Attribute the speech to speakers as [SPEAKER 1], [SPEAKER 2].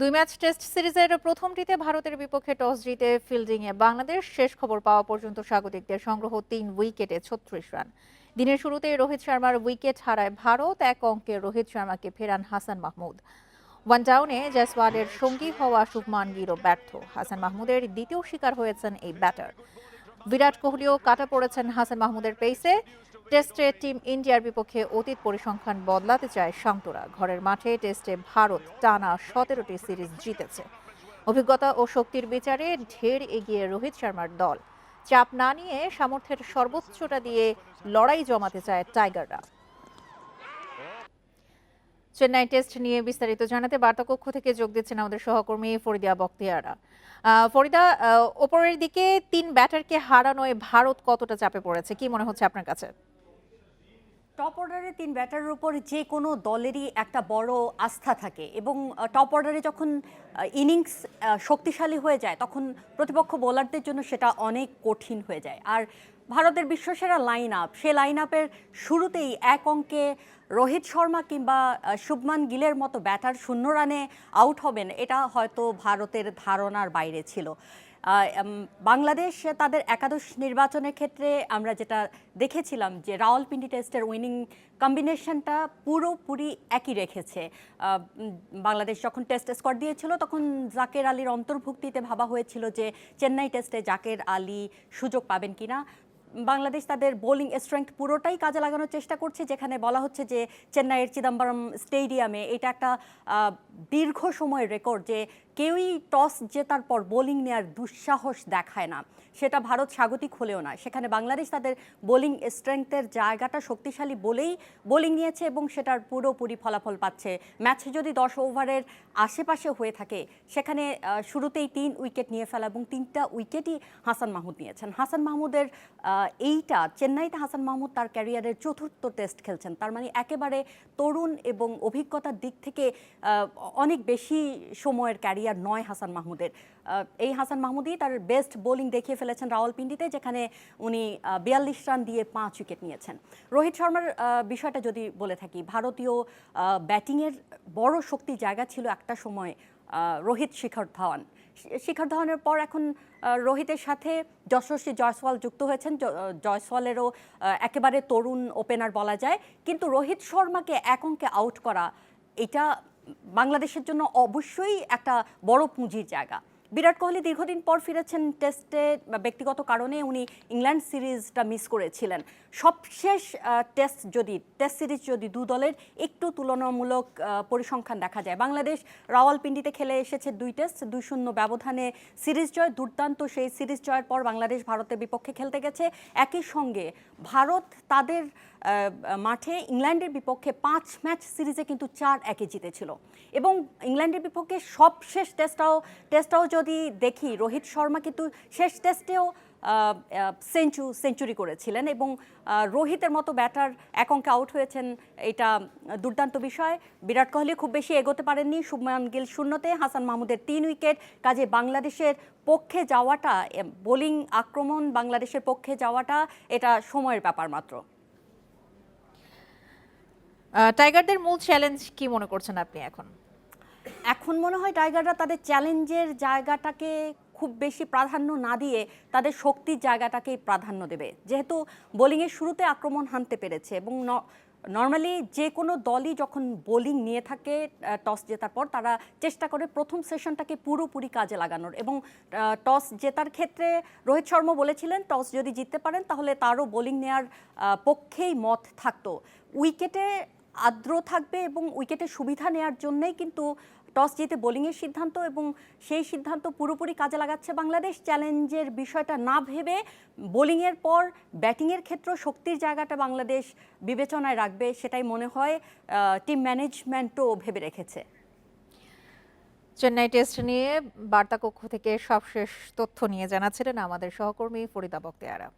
[SPEAKER 1] দুই match test সিরিজের প্রথমটিতে ভারতের বিপক্ষে টস জিতে ফিল্ডিংয়ে বাংলাদেশ, শেষ খবর পাওয়া পর্যন্ত স্বাগতিকদের সংগ্রহ তিন উইকেটে ছত্রিশ রান। দিনের শুরুতে রোহিত শর্মার উইকেট হারায় ভারত, এক অঙ্কে রোহিত শর্মাকে ফেরান হাসান মাহমুদ। ওয়ান ডাউনে জয়সওয়ালের সঙ্গী হওয়া শুভমান গিরও ব্যর্থ। হাসান মাহমুদের দ্বিতীয় শিকার হয়েছেন এই ব্যাটার। বিরাট কোহলিও কাটা পড়েছেন হাসান মাহমুদের পেসে। টেস্টে টিম ইন্ডিয়ার বিপক্ষে অতীত পরিসংখ্যান বদলাতে চায় শান্তরা ঘরের মাঠে টেস্টে ভারত টানা সতেরোটি সিরিজ জিতেছে। অভিজ্ঞতা ও শক্তির বিচারে ঢের এগিয়ে রোহিত শর্মার দল। চাপ না নিয়ে সামর্থ্যের সর্বোচ্চটা দিয়ে লড়াই জমাতে চায় টাইগাররা। চেন্নাই টেস্ট নিয়ে বিস্তারিত জানাতে বার্তা কক্ষ থেকে যোগ দিচ্ছেন আমাদের সহকর্মী ফরিদা বক্তিয়ারা ফরিদা ওপরের দিকে তিন ব্যাটারকে হারানোয় ভারত কতটা চাপে পড়েছে? কি মনে হচ্ছে আপনার কাছে?
[SPEAKER 2] টপ অর্ডারে তিন ব্যাটারের উপর যে কোনো দলেরই একটা বড় আস্থা থাকে এবং টপ অর্ডারে যখন ইনিংস শক্তিশালী হয়ে যায়, তখন প্রতিপক্ষ বোলারদের জন্য সেটা অনেক কঠিন হয়ে যায়। আর ভারতের বিশ্বসেরা লাইন আপ সে লাইন আপের শুরুতেই এক অঙ্কে রোহিত শর্মা কিংবা শুভমান গিলের মতো ব্যাটার শূন্য রানে আউট হবেন, এটা হয়তো ভারতের ধারণার বাইরে ছিল। বাংলাদেশ তাদের একাদশ নির্বাচনের ক্ষেত্রে আমরা যেটা দেখেছিলাম যে রাওয়ালপিন্ডি টেস্টের উইনিং কম্বিনেশনটা পুরোপুরি একই রেখেছে। বাংলাদেশ যখন টেস্ট স্কোর দিয়েছিল তখন জাকের আলীর অন্তর্ভুক্তিতে ভাবা হয়েছিল যে চেন্নাই টেস্টে জাকের আলী সুযোগ পাবেন কিনা। বাংলাদেশ তাদের বোলিং স্ট্রেংথ পুরোটাই কাজে লাগানোর চেষ্টা করছে, যেখানে বলা হচ্ছে যে চেন্নাইয়ের চিদম্বরম স্টেডিয়ামে এটা একটা দীর্ঘ সময়ের রেকর্ড যে কেউই টস জেতার পর বোলিং নেওয়ার দুঃসাহস দেখায় না। সেটা ভারত স্বাগতিক হলেও না সেখানে বাংলাদেশ তাদের বোলিং স্ট্রেংথের জায়গাটা শক্তিশালী বলেই বোলিং নিয়েছে এবং সেটার পুরোপুরি ফলাফল পাচ্ছে। ম্যাচে যদি দশ ওভারের আশেপাশে হয়ে থাকে, সেখানে শুরুতেই তিন উইকেট নিয়ে ফেলা এবং তিনটা উইকেটই হাসান মাহমুদ নিয়েছেন। হাসান মাহমুদের এইটা, চেন্নাইতে হাসান মাহমুদ তার ক্যারিয়ারের চতুর্থ টেস্ট খেলছেন। তার মানে একেবারে তরুণ এবং অভিজ্ঞতার দিক থেকে অনেক বেশি সময়ের ক্যারিয়ার নয় হাসান মাহমুদের। এই হাসান মাহমুদই তার বেস্ট বোলিং দেখিয়ে ফেলেছেন রাওয়ালপিন্ডিতে, যেখানে উনি বিয়াল্লিশ রান দিয়ে পাঁচ উইকেট নিয়েছেন। রোহিত শর্মার বিষয়টা যদি বলে থাকি, ভারতীয় ব্যাটিংয়ের বড় শক্তি জায়গা ছিল একটা সময় রোহিত শিখর ধাওয়ান। শিখর ধাওয়ানের পর এখন রোহিতের সাথে যশস্বী জয়সওয়াল যুক্ত হয়েছেন। জয়সওয়ালেরও একেবারে তরুণ ওপেনার বলা যায়। কিন্তু রোহিত শর্মাকে এক অঙ্কে আউট করা, এটা বাংলাদেশের জন্য অবশ্যই একটা বড় পুঁজির জায়গা। বিরাট কোহলি দীর্ঘদিন পর ফিরেছেন টেস্টে ব্যক্তিগত কারণে উনি ইংল্যান্ড সিরিজটা মিস করেছিলেন। সবশেষ টেস্ট যদি, টেস্ট সিরিজ যদি দু দলের একটু তুলনামূলক পরিসংখ্যান দেখা যায়। বাংলাদেশ রাওয়ালপিন্ডিতে খেলে এসেছে দুই টেস্ট, দুই শূন্য ব্যবধানে সিরিজ জয়। দুর্দান্ত সেই সিরিজ জয়ের পর বাংলাদেশ ভারতের বিপক্ষে খেলতে গেছে। একই সঙ্গে ভারত তাদের মাঠে ইংল্যান্ডের বিপক্ষে পাঁচ ম্যাচ সিরিজে কিন্তু চার একে জিতেছিল। এবং ইংল্যান্ডের বিপক্ষে সবশেষ টেস্টটাও টেস্টটাও যদি দেখি, রোহিত শর্মা কিন্তু শেষ টেস্টেও সেঞ্চু, সেঞ্চুরি করেছিলেন এবং রোহিতের মতো ব্যাটার এক অঙ্কে আউট হয়েছেন, এটা দুর্দান্ত বিষয়। বিরাট কোহলি খুব বেশি এগোতে পারেননি, শুভমান গিল শূন্যতে, হাসান মাহমুদের তিন উইকেট। কাজে বাংলাদেশের পক্ষে যাওয়াটা বোলিং আক্রমণ বাংলাদেশের পক্ষে যাওয়াটা, এটা সময়ের ব্যাপার মাত্র।
[SPEAKER 1] টাইগারদের মূল চ্যালেঞ্জ কি মনে করছেন আপনি এখন?
[SPEAKER 2] এখন মনে হয় টাইগাররা তাদের চ্যালেঞ্জের জায়গাটাকে খুব বেশি প্রাধান্য না দিয়ে তাদের শক্তির জায়গাটাকেই প্রাধান্য দেবে। যেহেতু বোলিংয়ের শুরুতে আক্রমণ হানতে পেরেছে এবং নর্মালি যে কোনো দলই যখন বোলিং নিয়ে থাকে টস জেতার পর তারা চেষ্টা করে প্রথম সেশনটাকে পুরোপুরি কাজে লাগানোর এবং টস জেতার ক্ষেত্রে রোহিত শর্মা বলেছিলেন টস যদি জিততে পারেন তাহলে তারও বোলিং নেয়ার পক্ষেই মত থাকতো। উইকেটে আর্দ্র থাকবে এবং উইকেটে সুবিধা নেয়ার জন্যই কিন্তু টস জিতে বোলিংয়ের সিদ্ধান্ত এবং সেই সিদ্ধান্ত পুরোপুরি কাজে লাগাচ্ছে বাংলাদেশ। চ্যালেঞ্জের বিষয়টা না ভেবে বোলিংয়ের পর ব্যাটিংয়ের ক্ষেত্রে শক্তির জায়গাটা বাংলাদেশ বিবেচনায় রাখবে সেটাই মনে হয় টিম ম্যানেজমেন্টও ভেবে রেখেছে।
[SPEAKER 1] চেন্নাই টেস্ট নিয়ে বার্তা কক্ষ থেকে সবশেষ তথ্য নিয়ে জানাচ্ছিলেন আমাদের সহকর্মী ফরিদা বক্তিয়ারা।